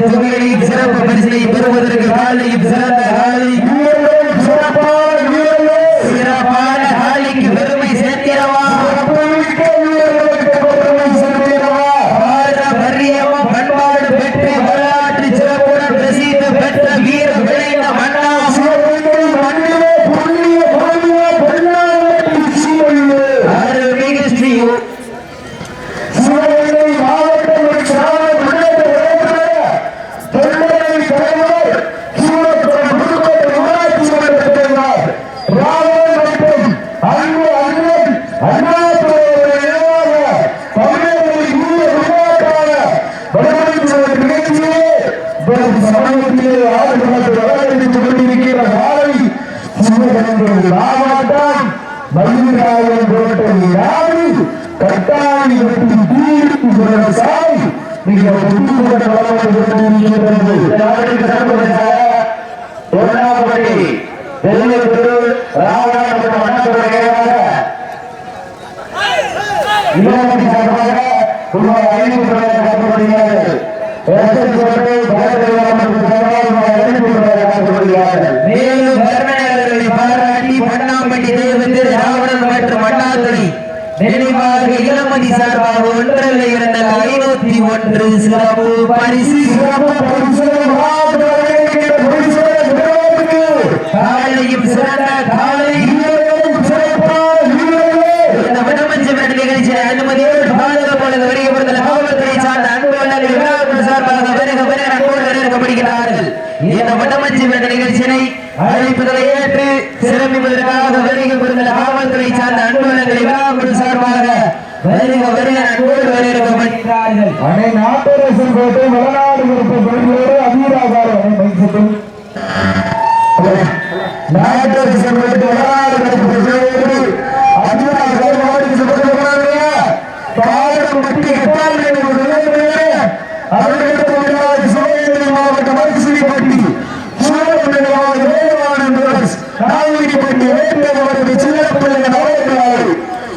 போட்டியில் பரிசு தொகையை சிறப்பு பரிசை பெறுவதற்கு காலையும் சிறந்த சமயத்திலே ஆடுகளத்தை வரவேற்றுக் கொண்டிருக்கிற நாளை மாவட்டம் மயிலாயம் கட்டாணி வெட்டி தீர்ப்பு மிக வளர்ந்து கொண்டிருக்கிறது ஒன்றாவது இளவரசி சார்பாக நினைவாக இளமதி சார்பாக ஒன்றல்ல இரண்டு ஐநூத்தி ஒன்று சிறப்பு பரிசு. சிறப்பு காலையும் சிறந்த காலை. அனுமதியோடு பாதுக பொழுது வருகிறவர்கள் சார்ந்த அன்புள்ளர் சார்பாக வருக வருக அன்போடு வரவேற்கப்படுகிறார்கள். இந்த வடமஞ்சு விரட்டு நிகழ்ச்சியினை அழைப்புதலை ஏற்று சிறப்பிப்பதற்காக வருகிறவர்கள் காவல்துறை சார்ந்த அன்புகளை விழாக்கள் வருக வருக அன்போடு வரவேற்கப்படுகிறார்கள் அணை நாட்டரசன் கோட்டை வளநாடு விருப்ப பெண்களோடு அபீராகார நாட்டரசன் கோட்டை வளநாடு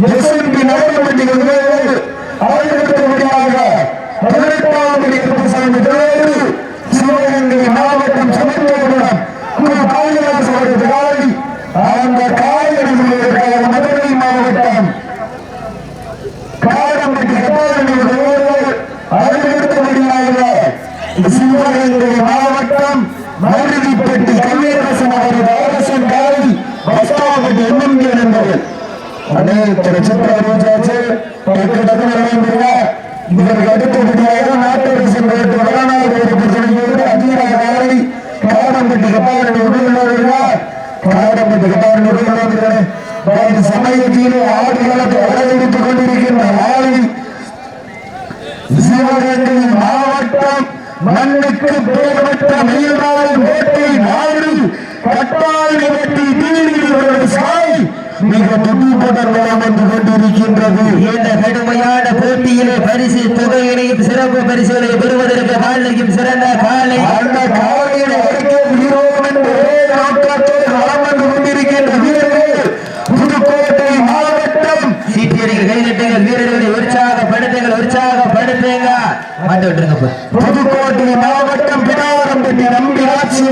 நவரங்களாறு எஸ்என்பி அனைத்து நட்சத்திராச்சு டக்கு டக்கு வழங்குங்க இதற்கு அடுத்தபடியாக நாட்டரசன் கோட்டு வடநாடு பிரச்சனையோடு அதிகார காலை காரம்பட்டி கட்டாளர்கள் உடல்நோயாக காரம்பட்டி கட்டாளர்கள் உடல்நோயாக சமயத்திலே ஆடுகளத்தை வரவேற்றுக் கொண்டிருக்கின்ற ஆலை சிவகங்கை மாவட்டம் மண்ணுக்கு பெயர் பெற்ற மயில்வாய் கோட்டை நாடு கட்டாளி வெட்டி தீர்வு சாய் மிக துடிப்புடன் வந்து கொண்டிருக்கின்றது. இந்த கடுமையான போட்டியிலே பரிசு தொகையினையும் சிறப்பு பரிசுகளை பெறுவதற்கு காலையும் சிறந்த காலை. அந்த காலையில் அருகே வீரோம் என்ற நோக்கத்தோடு கொண்டிருக்கின்ற வீரர்கள் புதுக்கோட்டை மாவட்டம். சீட்டியடிகள் கைதட்டுங்கள் வீரர்களை உற்சாகப்படுத்துங்கள் உற்சாகப்படுத்துங்க. மாட்டு விட்டுருங்க புதுக்கோட்டை